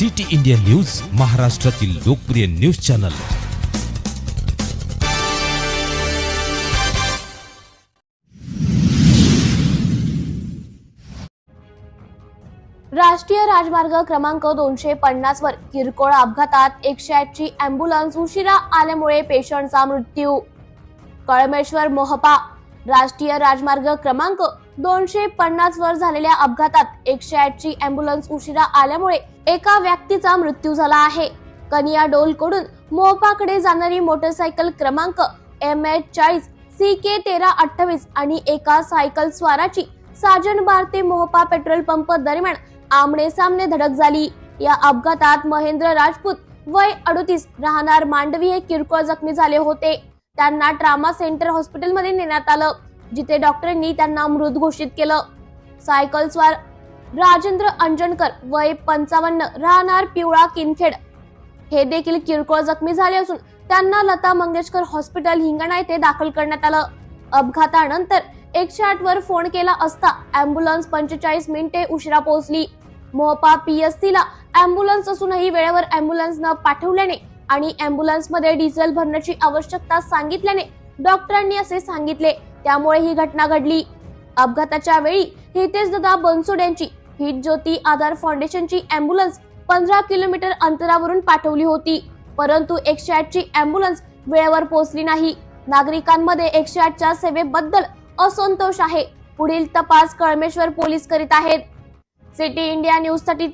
City India news महाराष्ट्रातील लोकप्रिय news channel. राष्ट्रीय राजमार्ग क्रमांक दोनशे पन्नास वर किरकोळ अपघातात एकशे आठची अँब्युलन्स उशिरा आल्यामुळे पेशंटचा मृत्यू. कळमेश्वर मोहपा राष्ट्रीय राजमार्ग क्रमांक दोनशे पन्नास वर झालेल्या अपघातात एकशे आठ ची अँब्युलन्स उशिरा आल्यामुळे एका व्यक्तीचा मृत्यू झाला आहे. कनिया डोलकडून मोहपाकडे जाणारी मोटरसायकल क्रमांक एम एच चाळीस सी के तेरा अठ्ठावीस आणि एका सायकल स्वाराची साजन बारते मोहपा पेट्रोल पंप दरम्यान आमने सामने धडक झाली. या अपघातात महेंद्र राजपूत वय अडोतीस राहणार मांडवी हे किरकोळ जखमी झाले होते. त्यांना ट्रामा सेंटर हॉस्पिटलमध्ये नेण्यात आलं. जिथे डॉक्टरांनी त्यांना मृत घोषित केलं. सायकलस्वार राजेंद्र अंजनकर वय पंचावन्न राहणार पिवळा किनखेड. हे देखील किरकोळ जखमी झाले असून त्यांना लता मंगेशकर हॉस्पिटल हिंगणा येथे दाखल करण्यात आलं. अपघातानंतर एकशे आठ वर फोन केला असता अँब्युलन्स पंचेचाळीस मिनिटे उशिरा पोहोचली. मोहपा पीएससी ला अँब्युलन्स असूनही वेळेवर अँब्युलन्स न पाठवल्याने आणि अँब्युलन्समध्ये डिझेल भरण्याची आवश्यकता सांगितल्याने डॉक्टरांनी असे सांगितले. त्यामुळे ही घटना घडली. अपघाताच्या वेळी हितेश दादा बनसोड यांची हिट ज्योती आधार फाउंडेशनची अँब्युलन्स पंधरा किलोमीटर अंतरावरून पाठवली होती. परंतु एकशे आठ ची अँब्युलन्स वेळेवर पोहोचली नाही. नागरिकांमध्ये एकशे आठच्या सेवेबद्दल असंतोष आहे. पुढील तपास कळमेश्वर पोलीस करीत आहेत. सिटी इंडिया न्यूजसाठी